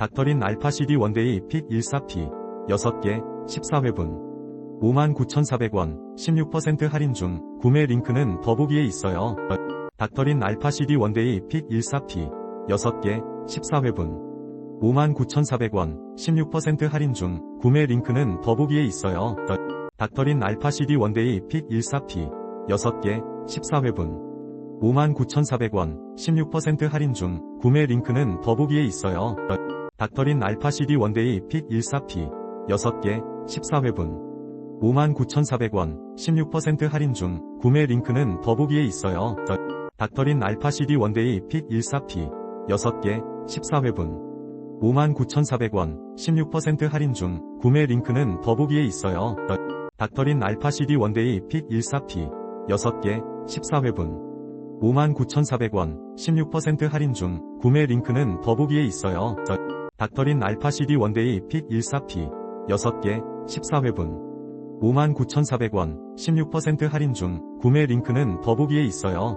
닥터린 알파 CD 원데이 픽 14P 6개 14회분 59,400원 16% 할인 중 구매 링크는 더보기에 있어요. 닥터린 알파 CD 원데이 픽 14P 6개 14회분 59,400원 16% 할인 중 구매 링크는 더보기에 있어요. 닥터린 알파 CD 원데이 픽 14P 6개 14회분 59,400원 16% 할인 중 구매 링크는 더보기에 있어요. 닥터린 알파 CD 원데이 픽 14P 6개 14회분 59,400원 16% 할인 중 구매 링크는 더보기에 있어요. 닥터린 알파 CD 원데이 픽 14P 6개 14회분 59,400원 16% 할인 중 구매 링크는 더보기에 있어요. 닥터린 알파 CD 원데이 픽 14P 6개 14회분 59,400원 16% 할인 중 구매 링크는 더보기에 있어요. 닥터린 알파 CD 원데이 픽 14P 6개 14회분 59,400원 16% 할인 중 구매 링크는 더보기에 있어요.